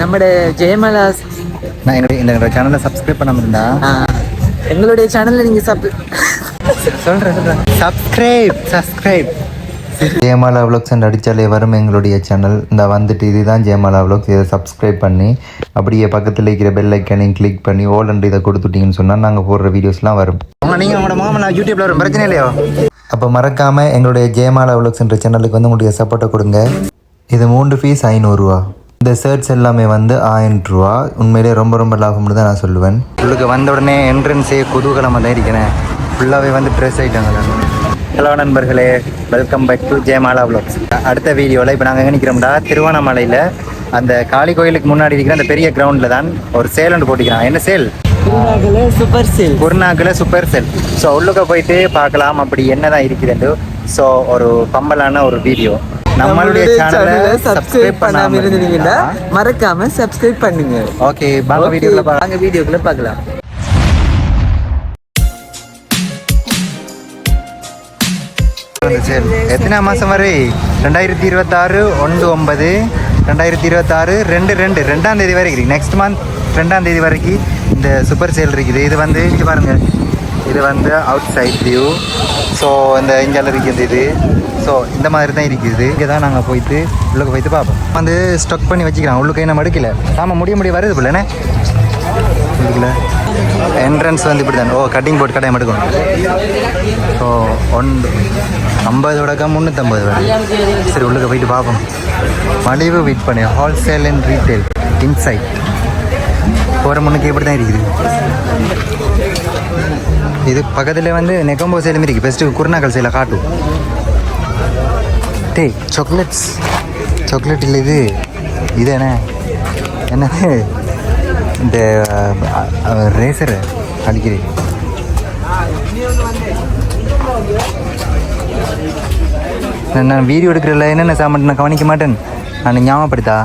നമ്മുടെ ജയമല நான் என்னுடைய இந்த சேனலை சப்ஸ்கிரைப் பண்ணாம இருந்தா ആ, എങ്ങളുടെ ചാനലിൽ നിങ്ങൾ സബ് சொல்கிறேன் சொல்கிறேன் subscribe subscribe Jayamala vlogs and அடித்தாலே வரும் எங்களுடைய சேனல் இந்த வந்துட்டு இதுதான் ஜெயமாலா விளாக்ஸ் இதை சப்ஸ்கிரைப் பண்ணி அப்படியே பக்கத்தில் இருக்கிற பெல் ஐக்கனையும் கிளிக் பண்ணி ஓல் அண்ட் இதை கொடுத்துட்டீங்கன்னு சொன்னால் நாங்கள் போடுற வீடியோஸ்லாம் வரும் நீங்கள் உங்களோட மாமன் யூடியூப்ல வரும் பிரச்சனை இல்லையோ அப்போ மறக்காமல் எங்களுடைய ஜெயமாலா விளாக்ஸ் என்ற சேனலுக்கு வந்து உங்களுடைய சப்போர்ட்டை கொடுங்க இது மூன்று ஃபீஸ் ஐநூறுரூவா இந்த ஷர்ட்ஸ் எல்லாமே வந்து ஆயிரம் ரூபா. உண்மையிலேயே ரொம்ப ரொம்ப லாபம் தான் நான் சொல்லுவேன். உங்களுக்கு வந்த உடனே என்ட்ரன்ஸே குதூகலமாக தான் இருக்கிறேன் ஃபுல்லாகவே வந்து ப்ரெஸ் ஆகிட்டாங்க ஹலோ நண்பர்களே welcome back to Jayamala vlogs அடுத்த வீடியோவில் இப்போ நாங்கள் எங்கே நிற்கிறோம்டா திருவண்ணாமலையில் அந்த காளி கோயிலுக்கு முன்னாடி இருக்கிற அந்த பெரிய கிரவுண்டில் தான் ஒரு சேல் ஒன்று போட்டிக்கிறான் என்ன சேல் சூப்பர் செல் குருநாக்கில் சூப்பர் செல் ஸோ உள்ளுக்க போயிட்டு பார்க்கலாம். அப்படி என்னதான் தான் ஸோ ஒரு பம்பலான ஒரு வீடியோ நம்மளுடைய சேனலை சப்ஸ்கிரைப் பண்ணாம இருந்தீங்கன்னா மறக்காம சப்ஸ்கிரைப் பண்ணுங்க. ஓகே பாங்க வீடியோவில் பா வாங்க வீடியோக்குள்ள பார்க்கலாம். எத்தனை மாதம் வரை? ரெண்டாயிரத்தி இருபத்தாறு ஒன்று ஒன்பது ரெண்டாயிரத்தி இருபத்தாறு ரெண்டு ரெண்டு. ரெண்டாம் தேதி வரைக்கும். நெக்ஸ்ட் மந்த் ரெண்டாம் தேதி வரைக்கும் இந்த சூப்பர் சேல் இருக்குது. இது வந்து இங்கே பாருங்க. இது வந்து அவுட் சைட் வியூ ஸோ இந்த இந்தியாவில் இருக்குது இது. ஸோ இந்த மாதிரி தான் இருக்குது. இங்கே தான் நாங்கள் போயிட்டு உள்ளுக்கு போயிட்டு பார்ப்போம். வந்து ஸ்டக் பண்ணி வச்சுக்கிறோம் உள்ளுக்கு என்ன எடுக்கல ஆமாம் முடிய முடிய வருது போலண்ணே இருக்குல்ல என்ட்ரன்ஸ் வந்து இப்படி தான் ஓ கட்டிங் போர்ட் கடையை எடுக்கணும் ஸோ ஒன் ஐம்பது வடக்கா முந்நூற்றம்பது வரை. சரி உள்ளுக்க போயிட்டு பார்ப்போம். மலிவு விற்பனை ஹோல்சேல் அண்ட் ரீட்டைல் இன்சைட் போகிற முன்னுக்கு இப்படி தான் இருக்குது. இது பக்கத்தில் வந்து நெக்கம்போ சேலும் இருக்குது பெஸ்ட்டு குருநாக்கல் சேலை காட்டும் டேய் சாக்லேட்ஸ் சாக்லேட் இல்லை இது. இது என்ன? என்னது? இந்த ரேசர் அடிக்கிறேன் நான் நான் வீடியோ எடுக்கிறல என்னென்ன சாமான் நான் கவனிக்க மாட்டேன். நான் ஞாபகப்படுத்தா?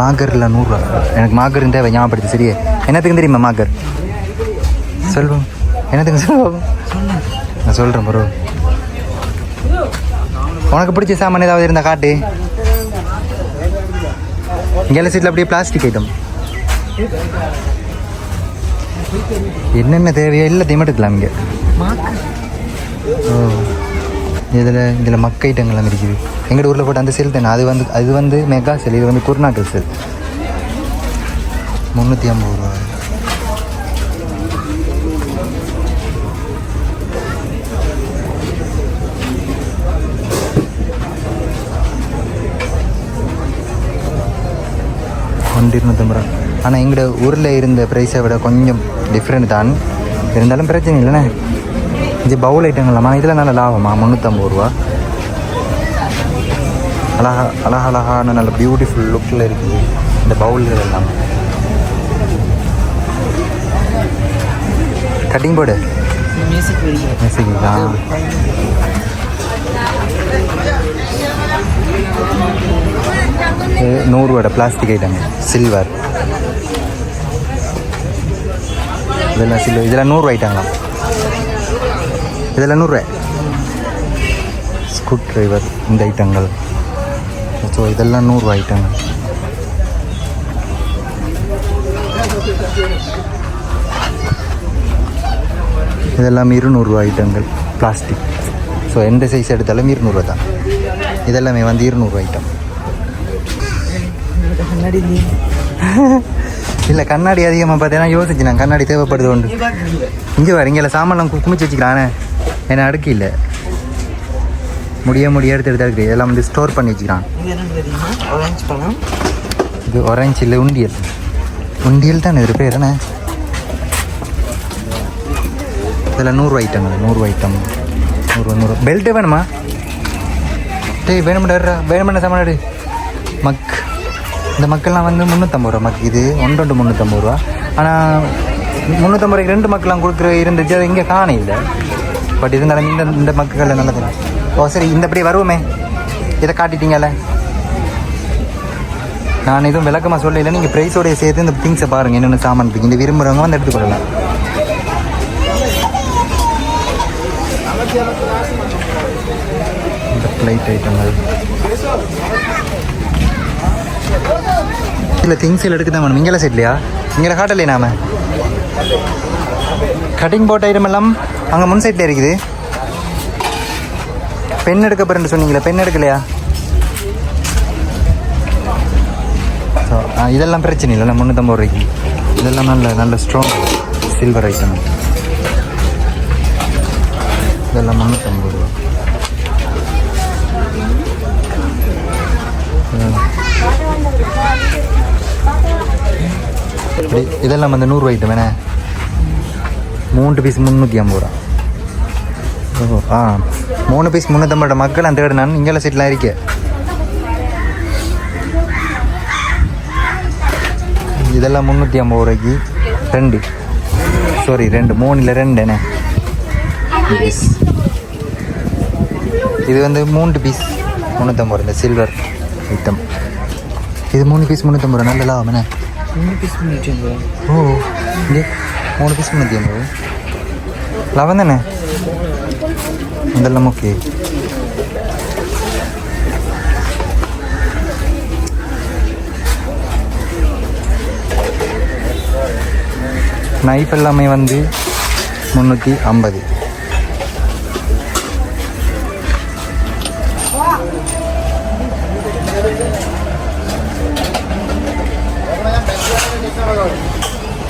மாகரில் நூறுரூவா எனக்கு மாகர் தேவை ஞாபகப்படுத்து சரியே. என்னத்துக்கு தெரியுமா மாகர்? செல்வம். என்னத்துக்கு செல்வம்? நான் சொல்கிறேன் ப்ரோ உனக்கு பிடிச்ச சாமான் ஏதாவது இருந்தால் காட்டு. இங்கே சீட்டில் அப்படியே பிளாஸ்டிக் ஐட்டம் என்னென்ன தேவையோ எல்லாத்தையும் எடுக்கலாம் இங்கே. ஓ. இதில் இதில் மக்க ஐட்டங்கள்லாம் இருக்குது. எங்கள் ஊரில் போட்ட அந்த செல் தானே. அது வந்து அது வந்து மெகா செல் இது வந்து குருநாக்கல் செல் முந்நூற்றி ஐம்பது ரூபா ஒன்று இருநூற்றம்பது ரூபா ஆனால் எங்களோட ஊரில் இருந்த ப்ரைஸை விட கொஞ்சம் டிஃப்ரெண்ட் தான். இருந்தாலும் பிரச்சனை இல்லைண்ணே. இது பவுல் ஐட்டங்கள்லாமா இதில் நல்ல லாபமா? முந்நூற்றம்பது ரூபா. அழகா அழகா அழகான நல்ல பியூட்டிஃபுல் லுக்கில் இருக்குது இந்த பவுல்கள் எல்லாம். கட்டிங் போர்டு மியூசிக் வீடியோ மெசேஜா பிளாஸ்டிக் ஐட்டங்க சில்வர் இதெல்லாம் சில்வர் இதெல்லாம் நூறு ஐட்டங்களா இதெல்லாம் நூறுரூவா ஸ்க்ரூ டிரைவர் இந்த ஐட்டங்கள் ஸோ இதெல்லாம் நூறுரூவா ஐட்டங்கள் இதெல்லாம் இருநூறுவா ஐட்டங்கள் பிளாஸ்டிக் ஸோ எந்த சைஸ் எடுத்தாலும் இருநூறுவா தான். இதெல்லாமே வந்து இருநூறுவா ஐட்டம் கண்ணாடி இல்லை கண்ணாடி அதிகமாக பார்த்தீங்கன்னா யோசிச்சு நான் கண்ணாடி தேவைப்படுது உண்டு. இங்கே வர இங்கே. சாமான்லாம் குமிச்சு வச்சுக்கிறானே. என்ன அடுக்கு இல்லை. முடிய முடிய எடுத்து எடுத்து அடுக்கு இதெல்லாம் வந்து ஸ்டோர் பண்ணி வச்சுக்கிறான். இது என்ன பழம். ஒரேஞ்ச் இல்லை உண்டியல். உண்டியல் தானே இது பேர் தானே இதில் நூறு ஐட்டங்கள் நூறு ஐட்டம் நூறு நூறு. பெல்ட்டு வேணுமா? டேய் வேணும்டா வேணுமென்ன சாமான் மக் இந்த மக்கள்லாம் வந்து முந்நூற்றம்பது ரூபா மக் இது ஒன்று ரெண்டு முந்நூற்றம்பது ரூபா. ஆனால் முந்நூற்றம்பது ரூபாய்க்கு ரெண்டு மக்கள்லாம் கொடுக்குற இருந்துச்சு அது இங்கே காண இல்லை. பட் இருந்தாலும் இந்த இந்த மக்கள் நல்லது ஓ சரி இந்த அப்படியே வருவோமே. இதை காட்டிட்டீங்கல்ல. நான் எதுவும் விளக்கமாக சொல்லல நீங்கள் ப்ரைஸோடைய சேர்த்து இந்த திங்ஸை பாருங்கள் என்னென்ன சாமான் இருக்குது இந்த விரும்புகிறவங்க வந்து எடுத்துக்கொள்ளலாம். இந்த பிளைட் ஐட்டங்கள் இல்லை திங்ஸ் எல்லாம் எடுக்க தான் மேடம் இங்கெல்லாம் செட்லையா இங்கே காட்டலையே நாம? கட்டிங் போட்ட ஐட்டம் எல்லாம் அங்கே முன் சைட்டில் இருக்குது. பென் எடுக்க போறேன்னு சொன்னீங்களே பென் எடுக்கலையா? ஸோ இதெல்லாம் பிரச்சனை இல்லை. முந்நூற்றம்பது ரூபாய்க்கு. இதெல்லாம் நல்ல நல்ல ஸ்ட்ராங் சில்வர் ஐட்டம் இதெல்லாம் முந்நூற்றம்பது ரூபா இப்படி இதெல்லாம் வந்து நூறு ஐட்டம் வேணே. மூன்று பீஸ் முந்நூற்றி ஐம்பது ரூபா. ஓ ஆ. மூணு பீஸ் முந்நூற்றம்பது ரூபா. மக்கள் அந்த நான் இங்கே சீட்லாம் இருக்கே இதெல்லாம் முந்நூற்றி ஐம்பது ரூபாய்க்கு ரெண்டு. சாரி ரெண்டு. மூணில் ரெண்டு என்ன? பீஸ் இது வந்து மூன்று பீஸ் முந்நூற்றம்பது ரூபா இந்த சில்வர் ஐட்டம் இது மூணு பீஸ் முந்நூற்றம்பது ரூபா. நல்ல லாபம் என்ன? மூணு பீஸ் பண்ணிட்டு ஓ இங்கே மூணு பீஸ் முந்நூற்றி ஐம்பது லாபம் தானே இதெல்லாம் ஓகே நைஃப் எல்லாமே வந்து முந்நூற்றி ஐம்பது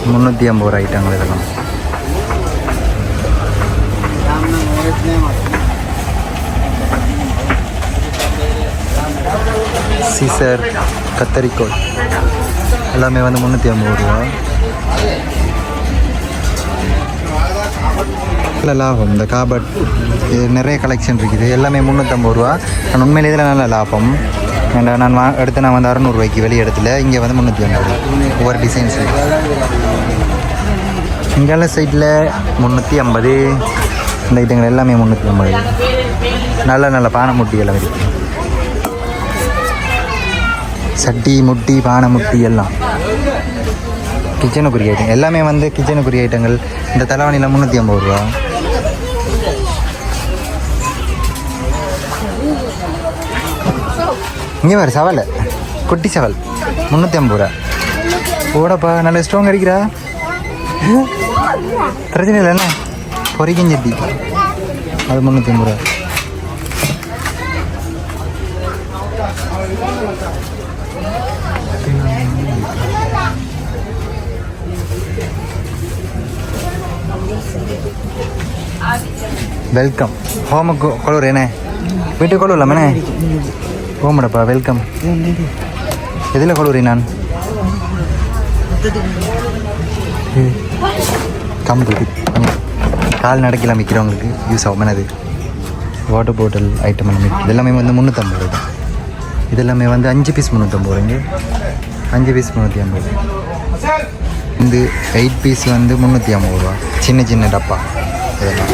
முந்நூற்றி ஐம்பது ரூபா ஐட்டங்கள் இதெல்லாம். சீசர் கத்தரிக்கோல். எல்லாமே வந்து முந்நூற்றி ஐம்பது ரூபா. நல்ல லாபம். இந்த காபட் இது நிறைய கலெக்ஷன் இருக்குது. எல்லாமே முந்நூற்றம்பது ரூபா. நான் உண்மையிலே இதில் நல்ல லாபம். நான் வா எடுத்து நான் வந்து அறநூறுவாய்க்கு வெளியே இடத்துல இங்கே வந்து முந்நூற்றி ஐம்பது ஒவ்வொரு டிசைன்ஸ் இங்கால சைடில் முந்நூற்றி ஐம்பது. இந்த ஐட்டங்கள் எல்லாமே முந்நூற்றி ஐம்பது. நல்ல நல்ல பானை முட்டி எல்லாம் இருக்குது சட்டி முட்டி பானை முட்டி எல்லாம். கிச்சனுக்குரிய ஐட்டம் எல்லாமே வந்து கிச்சனுக்குரிய ஐட்டங்கள் இந்த தலைவாணியில் முந்நூற்றி ஐம்பது ரூபா. இங்கே வேறு சவால். குட்டி சவால். முந்நூற்றி ஐம்பது ரூபா. ஓடப்பா நல்ல ஸ்ட்ராங் அடிக்கிறா. பிரச்சனை இல்லை என்ன பொறிக்கும் சட்டி அது முந்நூற்றி ஐம்பது ரூபா வெல்கம் ஹோமுக்கு கொழுர் என்ன வீட்டுக்கு கொழுவலாமண்ணே ஹோமடப்பா வெல்கம் எதில் கொழுவுறேன் நான் கம்பு. கால் நடக்கலாம் விற்கிறவங்களுக்கு யூஸ் ஆகும். அது வாட்டர் பாட்டில் ஐட்டம் எல்லாமே இது எல்லாமே வந்து முந்நூற்றம்பது ரூபா இதெல்லாமே வந்து அஞ்சு பீஸ் முந்நூற்றம்பது ரூபாங்க அஞ்சு பீஸ் முந்நூற்றி ஐம்பது இந்த எயிட் பீஸ் வந்து முந்நூற்றி ஐம்பது ரூபா சின்ன சின்ன டப்பா. இதெல்லாம்.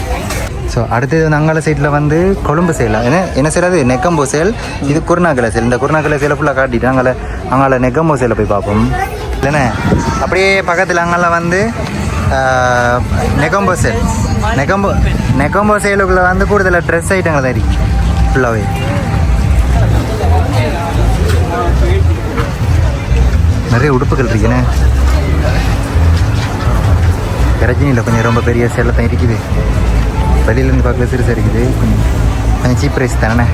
ஸோ அடுத்தது வந்து அங்காள சைட்டில் வந்து கொழும்பு சேல். என்ன என்ன செய்யறது நெக்கம்போ சேல். இது குருநாகலை சேல். இந்த குருநாகலை சேலை ஃபுல்லாக காட்டிட்டு அங்கால அங்கால நெக்கம்போ சேலை போய் பார்ப்போம். இல்லைண்ணே? அப்படியே பக்கத்தில் அங்கால வந்து நெகம்போ சேல் நெகம்போ நெகம்போ சேலுக்குள்ளே வந்து கூடுதலாக ட்ரெஸ் ஐட்டங்கள் தான் இருக்கு. ஃபுல்லாகவே நிறைய உடுப்புகள் இருக்குண்ணே பிரச்சனையில் கொஞ்சம் ரொம்ப பெரிய சேலை தான் இருக்குது. வெளியிலேருந்து பார்க்கல சிறுசாக இருக்குது. கொஞ்சம் கொஞ்சம் சீப் ப்ரைஸ் தானே?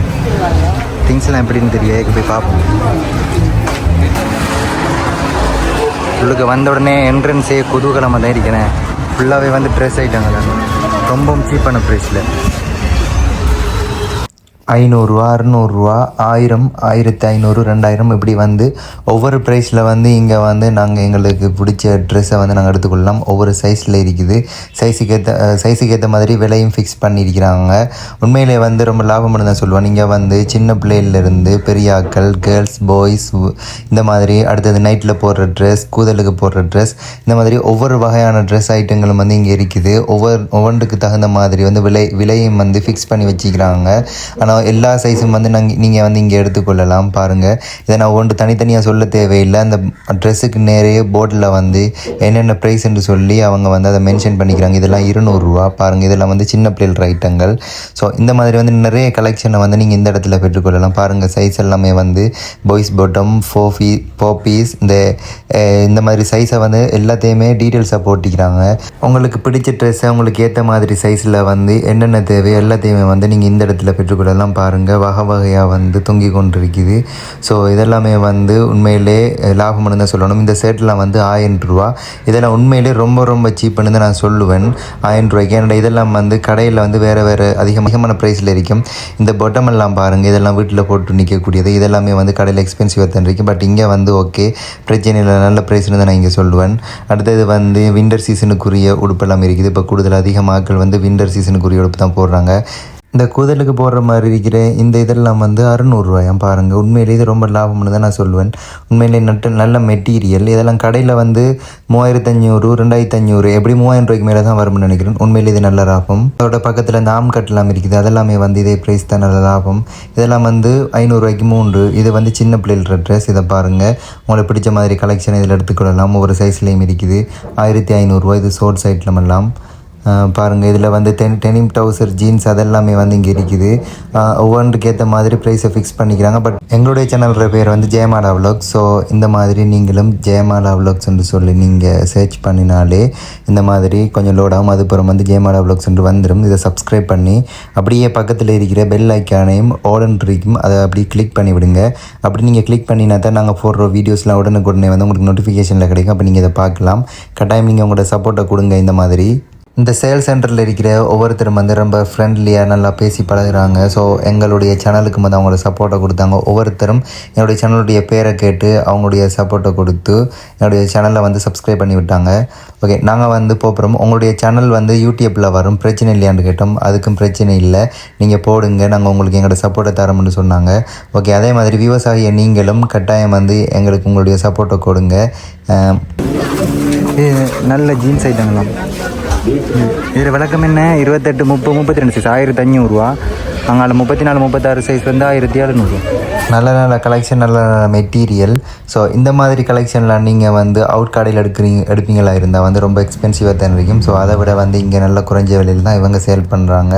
திங்ஸ்லாம் எப்படின்னு தெரியல போய் பார்ப்போம். உள்ளுக்கு வந்த உடனே என்ட்ரன்ஸே குதூகலமாக தான் இருக்கிறேன். ஃபுல்லாகவே வந்து ட்ரெஸ் ஐட்டங்கள் ரொம்பவும் சீப்பான ப்ரைஸில் ஐநூறுரூவா அறுநூறுவா ஆயிரம் ஆயிரத்தி ஐநூறு ரெண்டாயிரம் இப்படி வந்து ஒவ்வொரு ப்ரைஸில் வந்து இங்கே வந்து நாங்கள் எங்களுக்கு பிடிச்ச ட்ரெஸ்ஸை வந்து நாங்கள் எடுத்துக்கொள்ளலாம். ஒவ்வொரு சைஸில் இருக்குது. சைஸுக்கு ஏற்ற சைஸுக்கு ஏற்ற மாதிரி விலையும் ஃபிக்ஸ் பண்ணியிருக்கிறாங்க. உண்மையிலே வந்து ரொம்ப லாபம்னு தான் சொல்லுவேன் நீங்கள் வந்து சின்ன பிள்ளையிலேருந்து பெரியாக்கள் கேர்ள்ஸ் பாய்ஸ் இந்த மாதிரி அடுத்தது நைட்டில் போடுற ட்ரெஸ் கூதலுக்கு போடுற ட்ரெஸ் இந்த மாதிரி ஒவ்வொரு வகையான ட்ரெஸ் ஐட்டங்களும் வந்து இங்கே இருக்குது. ஒவ்வொரு ஒவ்வொன்றுக்கு தகுந்த மாதிரி வந்து விலை விலையும் வந்து ஃபிக்ஸ் பண்ணி வச்சுக்கிறாங்க. ஆனால் எல்லா சைஸும் வந்து நாங்கள் நீங்கள் வந்து இங்கே எடுத்துக்கொள்ளலாம் பாருங்கள் இதை நான் ஒன்று தனித்தனியாக சொல்ல தேவையில்லை. அந்த ட்ரெஸ்ஸுக்கு நேரே போர்டில் வந்து என்னென்ன ப்ரைஸ்ன்னு சொல்லி அவங்க வந்து அதை மென்ஷன் பண்ணிக்கிறாங்க. இதெல்லாம் இருநூறுவா பாருங்கள் இதெல்லாம் வந்து சின்ன பிள்ளைகள் ஐட்டங்கள் ஸோ இந்த மாதிரி வந்து நிறைய கலெக்ஷனை வந்து நீங்கள் இந்த இடத்துல பெற்றுக்கொள்ளலாம். பாருங்கள் சைஸ் எல்லாமே வந்து boys bottom four piece four piece இந்த இந்த மாதிரி சைஸை வந்து எல்லாத்தையுமே டீட்டெயில்ஸாக போட்டிக்கிறாங்க உங்களுக்கு பிடிச்ச ட்ரெஸ்ஸை உங்களுக்கு ஏற்ற மாதிரி சைஸில் வந்து என்னென்ன தேவை எல்லாத்தையுமே வந்து நீங்கள் இந்த இடத்துல பெற்றுக்கொள்ளலாம். பாருங்கள் வகை வகையாக வந்து தொங்கி கொண்டிருக்குது. ஸோ இதெல்லாமே வந்து உண்மையிலே லாபம்னு தான் சொல்லணும். இந்த ஷர்ட்லாம் வந்து ஆயிரம் ரூபா. இதெல்லாம் உண்மையிலே ரொம்ப ரொம்ப சீப்புன்னு தான் நான் சொல்லுவேன். ஆயிரம் ரூபாய்க்கு. ஏன்னா இதெல்லாம் வந்து கடையில் வந்து வேறு வேறு அதிகம் அதிகமான ப்ரைஸில் இருக்கும். இந்த பொட்டமெல்லாம் பாருங்கள் இதெல்லாம் வீட்டில் போட்டு நிற்கக்கூடியது இதெல்லாமே வந்து கடையில் எக்ஸ்பென்சிவாக தான் இருக்கும் பட் இங்கே வந்து ஓகே பிரச்சனை இல்லை. நல்ல ப்ரைஸ்னு தான் நான் இங்கே சொல்லுவேன். அடுத்தது வந்து விண்டர் சீசனுக்குரிய உடுப்பெல்லாம் இருக்குது. இப்போ கூடுதல் அதிகமாக்கள் வந்து விண்டர் சீசனுக்குரிய உடுப்பு தான் போடுறாங்க. இந்த கூதலுக்கு போடுற மாதிரி இருக்கிற இந்த இதெல்லாம் வந்து அறுநூறுவாயாம் பாருங்கள் உண்மையிலே இது ரொம்ப லாபம்னு தான் நான் சொல்லுவேன். உண்மையிலே நட்டு நல்ல மெட்டீரியல். இதெல்லாம் கடையில் வந்து மூவாயிரத்தஞ்சூறு ரெண்டாயிரத்தஞ்சூறு எப்படி மூவாயிரம் ரூபாய்க்கு மேலே தான் வரும்னு நினைக்கிறேன். உண்மையிலே இது நல்ல லாபம். அதோட பக்கத்தில் இந்த ஆம் கட்டெல்லாம் இருக்குது. அதெல்லாமே வந்து இதே ப்ரைஸ் தான் நல்ல லாபம். இதெல்லாம் வந்து ஐநூறுரூவாய்க்கு மூன்று. இது வந்து சின்ன பிள்ளைகள ட்ரெஸ் இதை பாருங்கள் உங்களுக்கு பிடிச்ச மாதிரி கலெக்ஷன் இதில் எடுத்துக்கொள்ளலாம். ஒவ்வொரு சைஸ்லேயும் இருக்குது. ஆயிரத்தி ஐநூறுரூவா இது ஷோர்ட் சைட்லமெல்லாம் பாருங்கள் இதில் வந்து டென் டெனிம் டவுசர் ஜீன்ஸ் அதெல்லாமே வந்து இங்கே இருக்குது. ஒவ்வொன்றுக்கு ஏற்ற மாதிரி ப்ரைஸை ஃபிக்ஸ் பண்ணிக்கிறாங்க. பட் எங்களுடைய சேனலோட பேர் வந்து ஜெயமாலா விலாக் ஸோ இந்த மாதிரி நீங்களும் ஜெயமாலா vlogsன்னு சொல்லி நீங்கள் சர்ச் பண்ணினாலே இந்த மாதிரி கொஞ்சம் லோட் ஆகும். அதுக்கப்புறம் வந்து ஜெயமாலா vlogsன்னு வந்துடும் இதை சப்ஸ்கிரைப் பண்ணி அப்படியே பக்கத்தில் இருக்கிற பெல் ஐக்கானையும் ஓடன் இருக்கும் அதை அப்படியே கிளிக் பண்ணி விடுங்க. அப்படி நீங்கள் கிளிக் பண்ணினா தான் நாங்கள் போடுற வீடியோஸ்லாம் உடனுக்குடனே வந்து உங்களுக்கு நோட்டிஃபிகேஷனில் கிடைக்கும். அப்போ நீங்கள் இதை பார்க்கலாம். கட்டாயம் நீங்கள் உங்களோட சப்போர்ட்டை கொடுங்க இந்த மாதிரி. இந்த சேல் சென்டரில் இருக்கிற ஒவ்வொருத்தரும் வந்து ரொம்ப ஃப்ரெண்ட்லியாக நல்லா பேசி பழகுறாங்க. ஸோ எங்களுடைய சேனலுக்கு வந்து அவங்களோட சப்போர்ட்டை கொடுத்தாங்க. ஒவ்வொருத்தரும் என்னுடைய சேனலுடைய பேரை கேட்டு அவங்களுடைய சப்போர்ட்டை கொடுத்து என்னுடைய சேனலை வந்து சப்ஸ்கிரைப் பண்ணி விட்டாங்க. ஓகே நாங்கள் வந்து போகிறோம். உங்களுடைய சேனல் வந்து யூடியூப்பில் வரும். பிரச்சனை இல்லையான்னு கேட்டோம். அதுக்கும் பிரச்சனை இல்லை. நீங்கள் போடுங்க. நாங்கள் உங்களுக்கு எங்களோட சப்போர்ட்டை தரோம்னு சொன்னாங்க. ஓகே அதே மாதிரி விவசாயி நீங்களும் கட்டாயம் வந்து எங்களுக்கு உங்களுடைய சப்போர்ட்டை கொடுங்க. நல்ல ஜீன்ஸ் ஐட்டங்களாம் இதில் விளக்கம் என்ன? இருபத்தெட்டு முப்பது முப்பத்தி ரெண்டு சைஸ் ஆயிரத்தி அஞ்சூறுரூவா அங்கால முப்பத்தி நாலு முப்பத்தாறு சைஸ் வந்து ஆயிரத்தி எழுநூறுவா நல்ல நல்ல கலெக்ஷன் நல்ல நல்ல மெட்டீரியல் ஸோ இந்த மாதிரி கலெக்ஷன்லாம் நீங்கள் வந்து அவுட் கடையில் எடுக்கிறீங்க எடுப்பீங்களா? இருந்தால் வந்து ரொம்ப எக்ஸ்பென்சிவாக தான் இருக்கும். ஸோ அதை விட வந்து இங்கே நல்ல குறைஞ்ச விலையில் தான் இவங்க சேல் பண்ணுறாங்க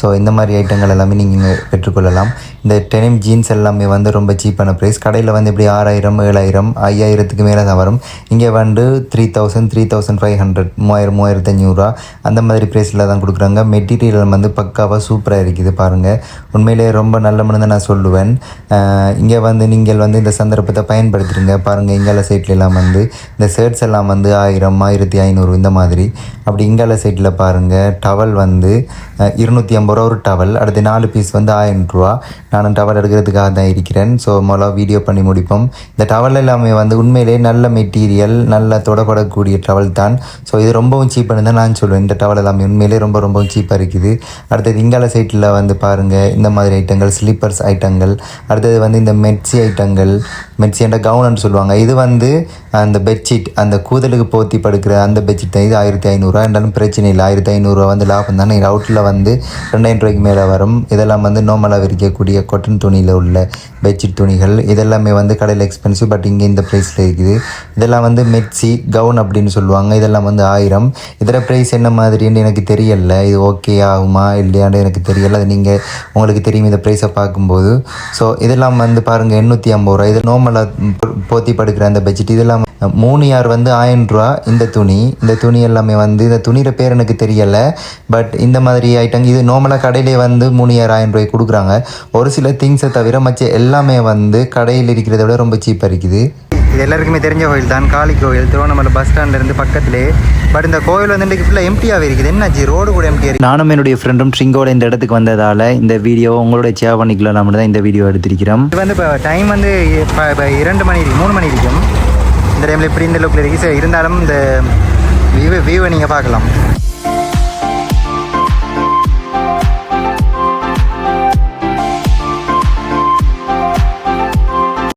ஸோ இந்த மாதிரி ஐட்டங்கள் எல்லாமே நீங்கள் பெற்றுக்கொள்ளலாம். இந்த டெனிம் ஜீன்ஸ் எல்லாமே வந்து ரொம்ப சீப்பான ப்ரைஸ் கடையில் வந்து இப்படி ஆறாயிரம் ஏழாயிரம் ஐயாயிரத்துக்கு மேலே தான் வரும். இங்கே வந்து three thousand three thousand five hundred மூவாயிரம் மூவாயிரத்து அஞ்சூறுரூவா அந்த மாதிரி ப்ரைஸில் தான் கொடுக்குறாங்க. மெட்டீரியல் வந்து பக்காவாக சூப்பராக இருக்குது பாருங்கள் உண்மையிலேயே ரொம்ப நல்ல தான் நான் சொல்லுவேன் இங்கே வந்து நீங்கள் வந்து இந்த சந்தர்ப்பத்தை பயன்படுத்திடுங்க பாருங்கள் இங்கால சைட்லலாம் வந்து இந்த ஷர்ட்ஸ் எல்லாம் வந்து ஆயிரம் ஆயிரத்தி ஐநூறு இந்த மாதிரி. அப்படி இங்கால சைட்டில் பாருங்கள் டவல் வந்து இருநூற்றி ஐம்பது ரூபா ஒரு டவல் அடுத்து நாலு பீஸ் வந்து ஆயிரம் ரூபா. நானும் டவல் எடுக்கிறதுக்காக தான் இருக்கிறேன். ஸோ முதல்ல வீடியோ பண்ணி முடிப்போம். இந்த டவல் எல்லாமே வந்து உண்மையிலேயே நல்ல மெட்டீரியல் நல்ல தொடப்படக்கூடிய டவல் தான். ஸோ இது ரொம்பவும் சீப்பானு தான் நான் சொல்லுவேன் இந்த டவல் எல்லாமே உண்மையிலேயே ரொம்ப ரொம்பவும் சீப்பாக இருக்குது. அடுத்தது இங்கால சைட்டில் வந்து பாருங்கள் இந்த மாதிரி ஐட்டங்கள் ஸ்லீப்பர்ஸ் ஐட்டங்கள் அடுத்தது வந்து இந்த மெட்ஸி ஐட்டங்கள் மெட்ஸி என்ற கவுனன்னு சொல்லுவாங்க. இது வந்து அந்த பெட்ஷீட் அந்த கூதலுக்கு போத்தி படுக்கிற அந்த பெட்ஷீட் தான். இது ஆயிரத்தி ஐநூறுரூவா இருந்தாலும் பிரச்சனை இல்லை. ஆயிரத்தி ஐநூறுரூவா வந்து லாபம் தானே? அவுட்டில் வந்து ரெண்டாயிரம் ரூபாய்க்கு மேலே வரும். இதெல்லாம் வந்து நோமலாக விரிக்கக்கூடிய கொட்டன் துணியில் உள்ள பெட்ஷீட் துணிகள். இதெல்லாமே வந்து கடையில் எக்ஸ்பென்சிவ் பட் இங்கே இந்த ப்ரைஸில் இருக்குது. இதெல்லாம் வந்து மெட்ஸி கவுன் அப்படின்னு சொல்லுவாங்க. இதெல்லாம் வந்து ஆயிரம். இதோட ப்ரைஸ் என்ன மாதிரின்னு எனக்கு தெரியல. இது ஓகே ஆகுமா? இல்லையான்னு எனக்கு தெரியல. அது நீங்கள் உங்களுக்கு தெரியும். இந்த ப்ரைஸை பார்க்கும்போது. ஸோ இதெல்லாம் வந்து பாருங்கள் எண்ணூற்றி ஐம்பது ரூபா இது நோமலாக போத்தி படுக்கிற அந்த பெட்ஷீட் இதெல்லாம் மூணு யார் வந்து ஆயிரம் ரூபா இந்த துணி இந்த துணி எல்லாமே வந்து இந்த துணியில பேர் எனக்கு தெரியலை பட் இந்த மாதிரி ஐட்டம் இது நார்மலாக கடையிலே வந்து மூணு யார் ஆயிரம் ரூபாய்க்கு கொடுக்குறாங்க. ஒரு சில திங்ஸை தவிர மற்ற எல்லாமே வந்து கடையில் இருக்கிறத விட ரொம்ப சீப்பாக இருக்குது. இது எல்லாருக்குமே தெரிஞ்ச கோயில் தான் காளி கோயில். திருவண்ணாமலை பஸ் ஸ்டாண்ட்லேருந்து பக்கத்திலே பட் இந்த கோயில் வந்து இன்றைக்கு ஃபுல்லாக எம்டியாகவே இருக்குது. என்னாச்சு ரோடு கூட எம்டியாக நானும் என்னுடைய ஃப்ரெண்டும் ட்ரிங்கோட இந்த இடத்துக்கு வந்ததால் இந்த வீடியோ உங்களோட ஷேர் பண்ணிக்கலாம் நம்ம தான் இந்த வீடியோ எடுத்திருக்கிறோம். இது வந்து இப்போ டைம் வந்து இப்போ இரண்டு மணி மூணு மணி இருக்கும் இந்த டைமில் இப்படி இந்த லுக்கில் இருக்கு. சரி இருந்தாலும் இந்த வியூ வியூவை நீங்கள் பார்க்கலாம்.